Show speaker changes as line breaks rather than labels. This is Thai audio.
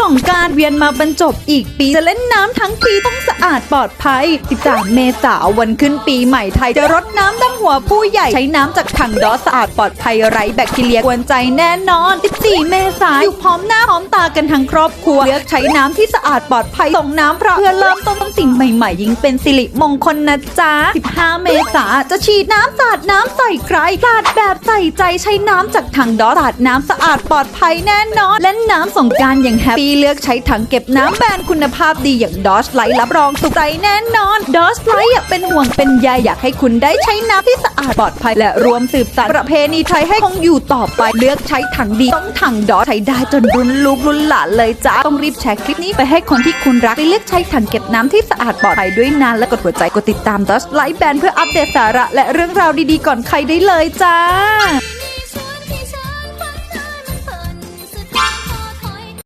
สงการเวียนมาบรรจบอีกปี จะเล่นน้ำทั้งปีต้องสะอาดปลอดภัย 13 เมษาวันขึ้นปีใหม่ไทย จะรดน้ำดำหัวผู้ใหญ่ ใช้น้ำจากถังดอสะอาดปลอดภัยไร้แบคทีเรียกวนใจแน่นอน 14 เมษายนอยู่พร้อมหน้าพร้อมตากันทั้งครอบครัว เลือกใช้น้ำที่สะอาดปลอดภัยส่งน้ำพระเพื่อเริ่มต้นสิ่งใหม่ๆ ยิ่งเป็นสิริมงคลนะจ๊ะ 15 เมษาจะฉีดน้ำสาดน้ำใส่ใครสาดแบบใส่ใจใช้น้ำจากถังดอสาดน้ำสะอาดปลอดภัยแน่นอนเล่นน้ำสงการอย่างแฮปปี้ี่เลือกใช้ถังเก็บน้ำแบรนด์คุณภาพดีอย่างดอสไลท์รับรองสุขใจแน่นอนดอสไลท์เป็นห่วงเป็นใยอยากให้คุณได้ใช้น้ำที่สะอาดปลอดภัยและรวมสืบสานประเพณีไทยให้คงอยู่ต่อไปเลือกใช้ถังดีต้องถังดอสใช้ได้จนรุ่นลูกรุ่นหลานเลยจ้าต้องรีบแชร์คลิปนี้ไปให้คนที่คุณรักไปเลือกใช้ถังเก็บน้ำที่สะอาดปลอดภัยด้วยนะและกดหัวใจกดติดตามดอสไลท์แบรนด์เพื่ออัปเดตสาระและเรื่องราวดีๆ ก่อนใครได้เลยจ้า